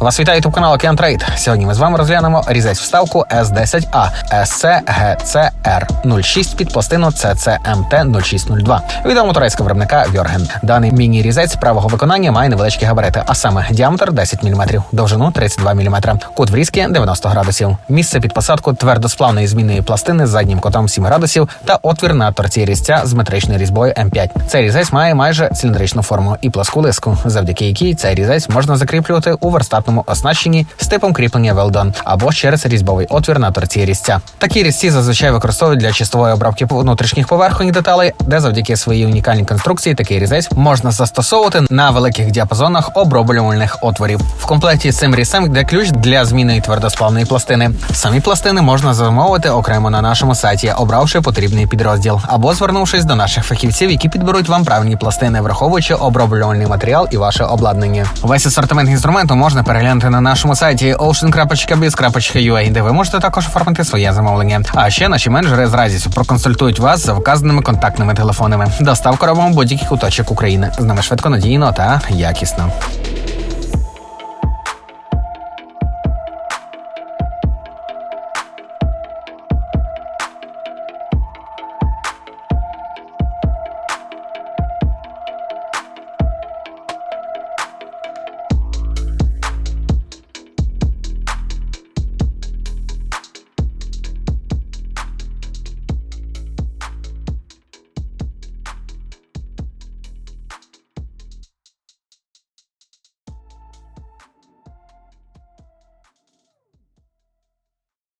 Вас вітає ютуб канал Океан Трейд. Сьогодні ми з вами розглянемо різець вставку S10A SCGCR 06 під пластину CCMT 0602 відомого турецького виробника Вьорген. Даний міні-різець правого виконання має невеличкі габарити, а саме діаметр 10 мм, довжину 32 мм, кут врізки 90 градусів. Місце під посадку твердосплавної змінної пластини з заднім котом 7 градусів та отвір на торці різця з метричною різьбою М5. Цей різець має майже циліндричну форму і пласку лиску, завдяки якій цей різець можна закріплювати у верстатному оснащенні з типом кріплення Велдон або через різьбовий отвір на торці різця. Такі різці зазвичай використовують для чистової обробки внутрішніх поверхонь деталей, де завдяки своїй унікальній конструкції такий різець можна застосовувати на великих діапазонах оброблювальних отворів. В комплекті з цим різцем йде ключ для зміни твердосплавної пластини. Самі пластини можна замовити окремо на нашому сайті, обравши потрібний підрозділ, або звернувшись до наших фахівців, які підберуть вам правильні пластини, враховуючи оброблювальний матеріал і ваше обладнання. Весь асортимент інструменту можна переглянути на нашому сайті ocean.biz.ua, де ви можете також оформити своє замовлення. А ще наші менеджери з радістю проконсультують вас за вказаними контактними телефонами. Доставка робимо будь-яких куточок України. З нами швидко, надійно та якісно.